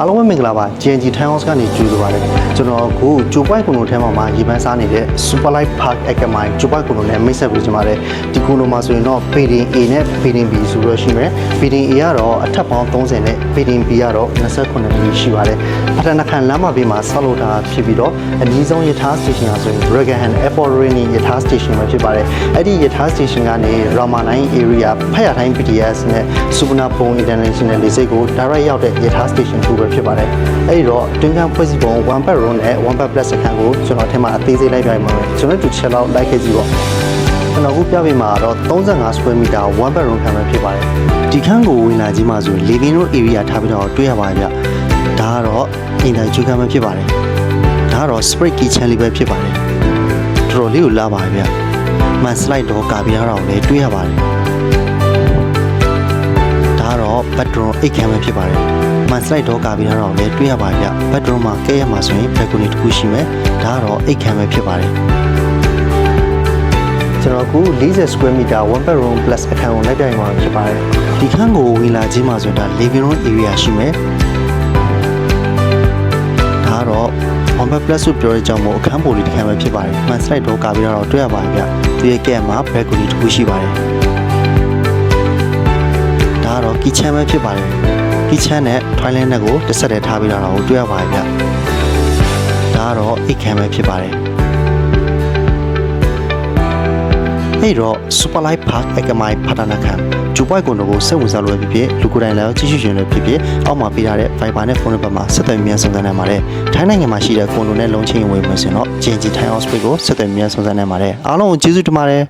အားလုံးပဲမင်္ဂလာပါ GNG Town House ကနေကြိုဆိုပါရစေကျွန်တော်အခုဂျိုပွိုက်ကုံလိုထဲမှာမှာရေပန်းစားနေတဲ့ Super Light Park Academy ဂျိုပွိုက်ကုံလိုနဲ့မိတ်ဆက်ပေးချင်ပါတယ်ဒီကုံလိုမှာဆိုရင်တော့ Feeding A နဲ့ Feeding B ဆိုတော့ရှိမယ် Feeding A ကတော့အထက်ပေါင်း30နဲ့ Feeding B ကတော့29မိနစ်ရှိပါတယ်ပထမခန်းလမ်းမဘေးမှာဆောက်လုပ်တာဖြစ်ပြီးတော့အနည်းဆုံးရထား station ဟာဆိုရင် Ragahan Airport Rini ရထား station ပဲဖြစ်ပါတယ်အဲ့ဒီရထား station ကနေ Rama 9 area ဖက်ရတိုင်း BTS နဲ့ Suvarnabhumi International လေဆိပ်ကို direct ရောက်တဲ့ရထား station တစ်ခုပဲဖြစ်ပါတယ်အဲ့ဒီတော့တွင်းကန်းဖွဲ့စည်းပုံ one bed room နဲ့ one bed plus စခန်းကိုကျွန်တော်ထင်မှာအသေးစိတ်လိုက်ပြရမှာပဲကျွန်တော်တို့ချက်လောက်လိုက်ခဲ့ကြည့်ပေါ့ကျွန်တော်ခုပြပေးမှာတော့35 square meter one bed room ခန်းပဲဖြစ်ပါတယ်ဒီခန်းကိုဝင်လာကြီးမှဆိုရင် living room area ထားပြီးတော့တွေ့ရပါတယ်ဗျဒါကတော့အင်တာကျွေးခန်းပဲဖြစ်ပါတယ်ဒါကတော့ spray kitchen လေးပဲဖြစ်ပါတယ်တော်တော်လေးကိုလာပါတယ်ဗျမန်စလိုက်တော့ကာပြားတော့လည်းတွေ့ရပါတယ် ဒါကတော့ bedroom အိတ်ခမ်းပဲဖြစ်ပါတယ်။မန်စလိုက်တော့ကာပြီးတော့လည်းတွေ့ရပါဗျ။ bedroom မှာကဲရမှာဆိုရင် balcony တစ်ခုရှိမယ်။ဒါကတော့အိတ်ခမ်းပဲဖြစ်ပါတယ်။ကျွန်တော်အခု40 square meter one bedroom plus အခန်းကိုလိုက်ပြရမှာဖြစ်ပါတယ်။ဒီခန်းကိုဝင်လာခြင်းမှာဆိုရင်ဒါ living room area ရှိမယ်။ဒါကတော့ one bed plus ဆိုပြောတဲ့အကြောင်းမို့အခန်းပေါ်လေးတစ်ခန်းပဲဖြစ်ပါတယ်။မန်စလိုက်တော့ကာပြီးတော့တွေ့ရပါဗျ။ဒီရဲ့ကဲမှာ balcony တစ်ခုရှိပါတယ်။ဒါ ကတော့ kitchen ပဲဖြစ်ပါတယ် kitchen နဲ့ toilet နဲ့ကိုတစ်ဆက်တည်းထားပြီးတော့ကိုတွေ့ရပါတယ်ဗျဒါကတော့အိတ်ခမ်းပဲဖြစ်ပါတယ်အဲ့တော့ Super Light Park အကမိုင်ဖတာနာခံဂျူပွိုက်ကွန်တို့ကိုစိတ်ဝင်စားလို့ပဲဖြစ်ဖြစ်လူကိုယ်တိုင်လည်းကြည့်ရှုရှင်လည်းဖြစ်ဖြစ်အောက်မှာပေးထားတဲ့ Viber နဲ့ဖုန်းနံပါတ်မှာဆက်သွယ်မြန်ဆောင်စမ်းနိုင်ပါတယ်ထိုင်းနိုင်ငံမှာရှိတဲ့ကွန်တို့နဲ့လုံချင်းဝင်မယ်ဆိုရင်တော့ JNG Thai House ကိုဆက်သွယ်မြန်ဆောင်စမ်းနိုင်ပါတယ်အားလုံးကိုကျေးဇူးတင်ပါတယ်